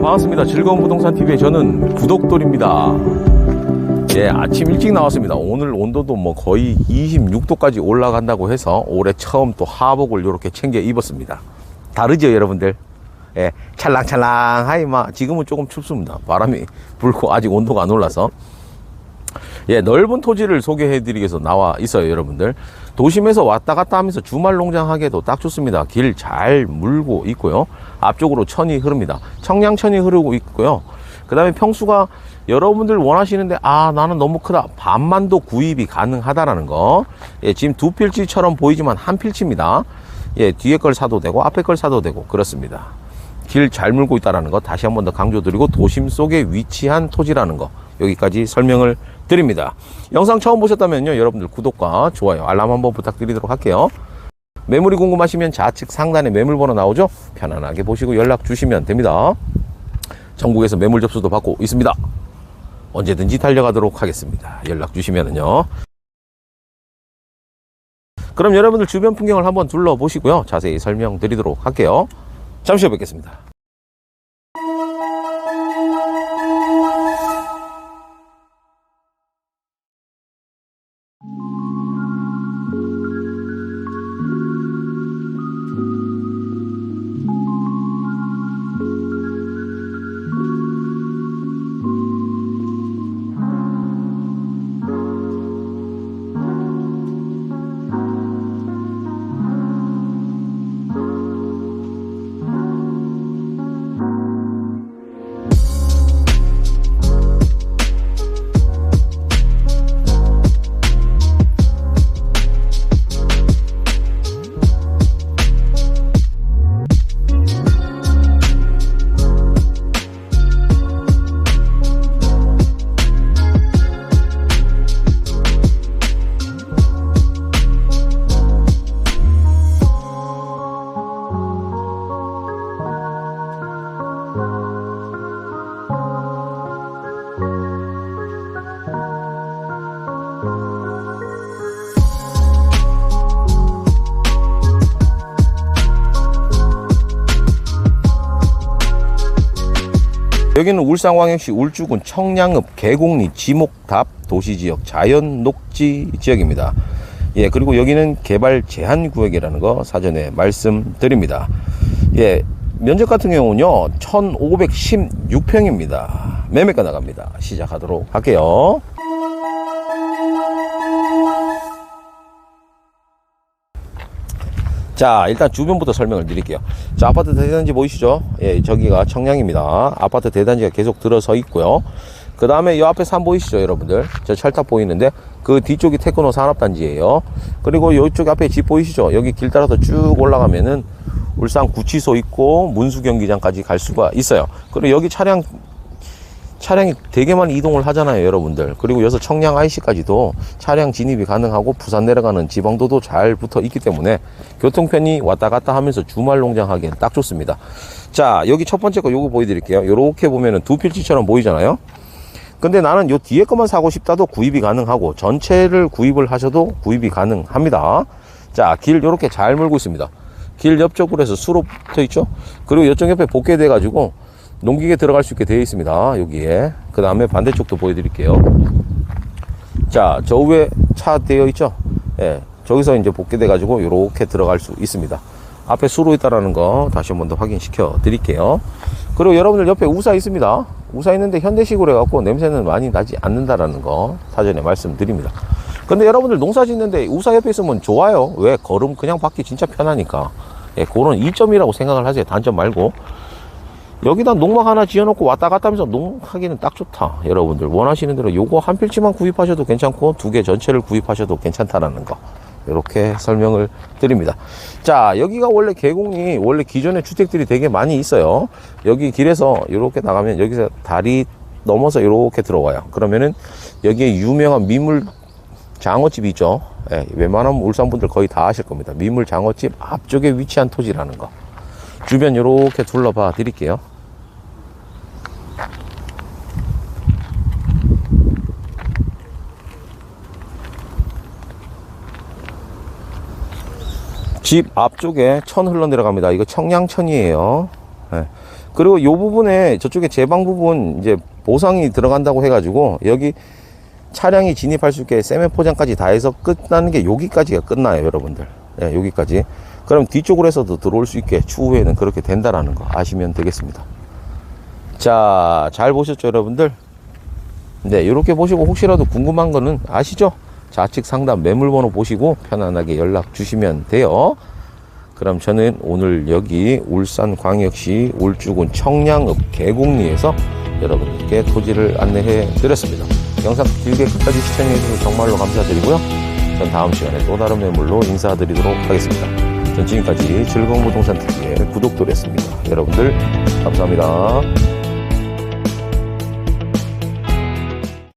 반갑습니다. 즐거운 부동산 TV의 저는 구독돌입니다. 예, 아침 일찍 나왔습니다. 오늘 온도도 뭐 거의 26도까지 올라간다고 해서 올해 처음 또 하복을 이렇게 챙겨 입었습니다. 다르죠, 여러분들? 예, 찰랑찰랑하이 막 지금은 조금 춥습니다. 바람이 불고 아직 온도가 안 올라서. 예, 넓은 토지를 소개해드리기 위해서 나와 있어요, 여러분들. 도심에서 왔다 갔다 하면서 주말 농장하기에도 딱 좋습니다. 길 잘 물고 있고요. 앞쪽으로 천이 흐릅니다. 청량천이 흐르고 있고요. 그 다음에 평수가 여러분들 원하시는데, 아, 나는 너무 크다. 반만도 구입이 가능하다라는 거. 예, 지금 두 필지처럼 보이지만 한 필지입니다. 예, 뒤에 걸 사도 되고, 앞에 걸 사도 되고, 그렇습니다. 길 잘 물고 있다라는 거 다시 한 번 더 강조 드리고 도심 속에 위치한 토지라는 거 여기까지 설명을 드립니다. 영상 처음 보셨다면요 여러분들 구독과 좋아요 알람 한번 부탁드리도록 할게요. 매물이 궁금하시면 좌측 상단에 매물 번호 나오죠? 편안하게 보시고 연락 주시면 됩니다. 전국에서 매물 접수도 받고 있습니다. 언제든지 달려가도록 하겠습니다. 연락 주시면은요. 그럼 여러분들 주변 풍경을 한번 둘러보시고요. 자세히 설명드리도록 할게요. 잠시 후에 뵙겠습니다. 여기는 울산광역시 울주군 청량읍 계곡리 지목답 도시지역 자연녹지 지역입니다. 예, 그리고 여기는 개발 제한 구역이라는 거 사전에 말씀드립니다. 예, 면적 같은 경우는요, 1516평입니다. 매매가 나갑니다. 시작하도록 할게요. 자, 일단 주변부터 설명을 드릴게요. 자, 아파트 대단지 보이시죠? 예, 저기가 청량입니다. 아파트 대단지가 계속 들어서 있고요. 그 다음에 이 앞에 산 보이시죠, 여러분들? 저 철탑 보이는데, 그 뒤쪽이 테크노 산업단지예요. 그리고 이쪽 앞에 집 보이시죠? 여기 길 따라서 쭉 올라가면은 울산 구치소 있고 문수 경기장까지 갈 수가 있어요. 그리고 여기 차량 차량이 되게 많이 이동을 하잖아요, 여러분들. 그리고 여기서 청량 IC까지도 차량 진입이 가능하고 부산 내려가는 지방도도 잘 붙어 있기 때문에 교통편이 왔다 갔다 하면서 주말 농장 하기엔 딱 좋습니다. 자, 여기 첫 번째 거 요거 보여드릴게요. 요렇게 보면은 두 필지처럼 보이잖아요. 근데 나는 요 뒤에 것만 사고 싶다도 구입이 가능하고 전체를 구입을 하셔도 구입이 가능합니다. 자, 길 요렇게 잘 물고 있습니다. 길 옆쪽으로 해서 수로 붙어 있죠. 그리고 이쪽 옆에 복개돼 가지고 농기계 들어갈 수 있게 되어 있습니다. 여기에. 그 다음에 반대쪽도 보여드릴게요. 자, 저 위에 차 되어 있죠? 예. 저기서 이제 복개돼 가지고 이렇게 들어갈 수 있습니다. 앞에 수로 있다라는 거 다시 한 번 더 확인시켜 드릴게요. 그리고 여러분들 옆에 우사 있습니다. 우사 있는데 현대식으로 해갖고 냄새는 많이 나지 않는다라는 거 사전에 말씀드립니다. 근데 여러분들 농사 짓는데 우사 옆에 있으면 좋아요. 왜? 걸음 그냥 받기 진짜 편하니까. 예, 그런 이점이라고 생각을 하세요. 단점 말고. 여기다 농막 하나 지어놓고 왔다 갔다 하면서 농하기는 딱 좋다. 여러분들 원하시는 대로 요거 한 필지만 구입하셔도 괜찮고 두 개 전체를 구입하셔도 괜찮다라는 거. 이렇게 설명을 드립니다. 자, 여기가 원래 계곡이 원래 기존에 주택들이 되게 많이 있어요. 여기 길에서 이렇게 나가면 여기서 다리 넘어서 이렇게 들어와요. 그러면은 여기에 유명한 미물 장어집이 있죠. 예, 웬만하면 울산 분들 거의 다 아실 겁니다. 미물 장어집 앞쪽에 위치한 토지라는 거. 주변 이렇게 둘러봐 드릴게요. 집 앞쪽에 천 흘러 내려갑니다. 이거 청량천이에요. 네. 그리고 요 부분에 저쪽에 제방 부분 이제 보상이 들어간다고 해가지고 여기 차량이 진입할 수 있게 세면 포장까지 다 해서 끝나는 게 여기까지가 끝나요, 여러분들. 예, 여기까지. 그럼 뒤쪽으로 해서도 들어올 수 있게 추후에는 그렇게 된다라는 거 아시면 되겠습니다. 자, 잘 보셨죠, 여러분들? 네, 이렇게 보시고 혹시라도 궁금한 거는 아시죠? 좌측 상단 매물번호 보시고 편안하게 연락 주시면 돼요. 그럼 저는 오늘 여기 울산광역시 울주군 청량읍 계곡리에서 여러분들께 토지를 안내해 드렸습니다. 영상 길게 끝까지 시청해 주셔서 정말로 감사드리고요. 전 다음 시간에 또 다른 매물로 인사드리도록 하겠습니다. 전 지금까지 즐거운 부동산 TV의 구독도였습니다. 여러분들 감사합니다.